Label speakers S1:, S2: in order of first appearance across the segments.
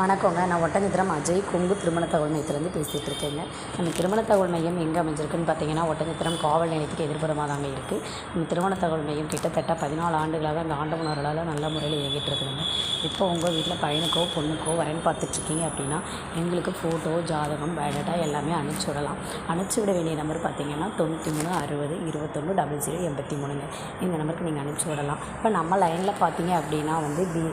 S1: வணக்கங்க. நான் ஒட்டஞ்சத்திரம் அஜய். கொங்கு திருமண தகவல் மையத்திலேருந்து பேசிகிட்டு இருக்கேங்க. நம்ம திருமண தகவல் மையம் எங்கே அமைஞ்சிருக்குன்னு பார்த்தீங்கன்னா ஒட்டஞ்சத்திரம் காவல் நிலையத்துக்கு எதிர்புறமாக தாங்க இருக்குது நம்ம திருமண தகவல் மையம் கிட்டத்தட்ட பதினாலு ஆண்டுகளாக அந்த ஆண்டவனர்களால் நல்ல முறையில் இயங்கிட்டு இருக்குதுங்க. இப்போ உங்கள் வீட்டில் பையனுக்கோ பொண்ணுக்கோ வரேன்னு பார்த்துட்ருக்கீங்க அப்படின்னா எங்களுக்கு ஃபோட்டோ ஜாதகம் பயோடேட்டா எல்லாமே அனுப்பிச்சி விடலாம். அனுப்பிச்சி விட வேண்டிய நம்பர் பார்த்தீங்கன்னா தொண்ணூற்றி மூணு அறுபது இருபத்தொன்று டபுள் ஜீரோ எண்பத்தி மூணுங்க. இந்த நம்பருக்கு நீங்கள் அனுப்பிச்சி விடலாம். இப்போ நம்ம லைனில் பார்த்தீங்க அப்படின்னா வந்து பி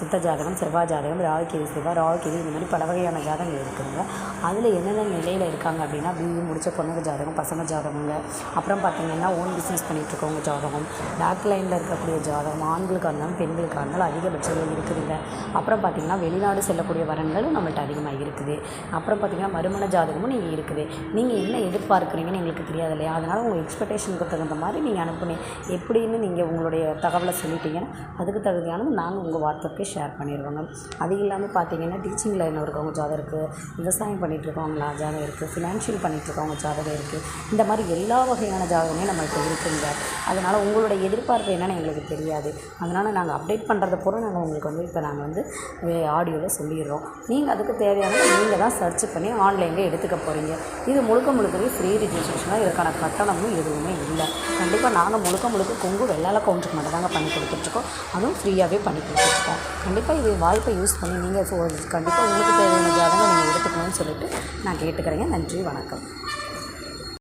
S1: சுத்த ஜாதகம் செவ்வாய் ஜாதகம் ராகுகேது செவ்வாய் ராகுகேது இந்த மாதிரி பல வகையான ஜாதகங்கள் இருக்குதுங்க அதில் என்னென்ன நிலையில் இருக்காங்க அப்படின்னா பிஇ முடித்த பொண்ணுங்க ஜாதகம் பசங்க ஜாதகங்க. அப்புறம் பார்த்தீங்கன்னா ஓன் பிஸ்னஸ் பண்ணிகிட்ருக்கவங்க ஜாதகம். பேக் லைனில் இருக்கக்கூடிய ஜாதகம் ஆண்களுக்காக இருந்தாலும் பெண்களுக்காக இருந்தாலும் அதிகபட்சங்கள் இருக்குதுங்க. அப்புறம் பார்த்தீங்கன்னா வெளிநாடு செல்லக்கூடிய வரன்களும் நம்மள்ட்ட அதிகமாக இருக்குது. அப்புறம் பார்த்தீங்கன்னா மறுமண ஜாதகமும் நீங்கள் இருக்குது. நீங்கள் என்ன எதிர்பார்க்குறீங்கன்னு எங்களுக்கு தெரியாது இல்லையா? அதனால் உங்கள் எக்ஸ்பெக்டேஷனுக்கு தகுந்த மாதிரி நீங்கள் அனுப்புனீங்க எப்படின்னு நீங்கள் உங்களுடைய தகவலை சொல்லிட்டீங்கன்னா அதுக்கு தகுதியானது நாங்கள் உங்கள் வாட்ஸ்அப்பே ஷேர் பண்ணிடுவோங்க. அது இல்லாமல் பார்த்திங்கன்னா டீச்சிங் லைனில் இருக்கவங்க ஜாதகம் இருக்குது விவசாயம் பண்ணிகிட்டு இருக்கவங்களா ஜாதகம் இருக்குது ஃபினான்ஷியல் பண்ணிகிட்டு இருக்கவங்க ஜாதகம் இருக்குது இந்த மாதிரி எல்லா வகையான ஜாதகமே நம்மள்ட்ட இருக்குங்க. அதனால் உங்களோட எதிர்பார்ப்பு என்னென்னு எங்களுக்கு தெரியாது. அதனால் நாங்கள் அப்டேட் பண்ணுறத பூரா நாங்கள் உங்களுக்கு வந்து இப்போ நாங்கள் வந்து ஆடியோவில் சொல்லிடுறோம். நீங்கள் அதுக்கு தேவையான நீங்கள் தான் சர்ச் பண்ணி ஆன்லைனில் எடுத்துக்க போகிறீங்க இது முழுக்க முழுக்கவே ஃப்ரீ ரிஜிஸ்ட்ரேஷனாக இதற்கான கட்டணமும் எதுவுமே இல்லை. கண்டிப்பாக நாங்கள் முழுக்க முழுக்க கொங்கு வெள்ளால கவுண்டருக்கு மட்டும் தாங்க பண்ணி கொடுத்துட்ருக்கோம் அதுவும் ஃப்ரீயாகவே பண்ணி கொடுத்துட்ருக்கோம் கண்டிப்பாக இது வாய்ப்பை யூஸ் பண்ணி நீங்கள் கண்டிப்பாக உங்களுக்கு தேவையான ஜாதகம் நீங்கள் எடுத்துக்கணும்னு சொல்லிட்டு நான் கேட்டுக்கிறேங்க. நன்றி வணக்கம்.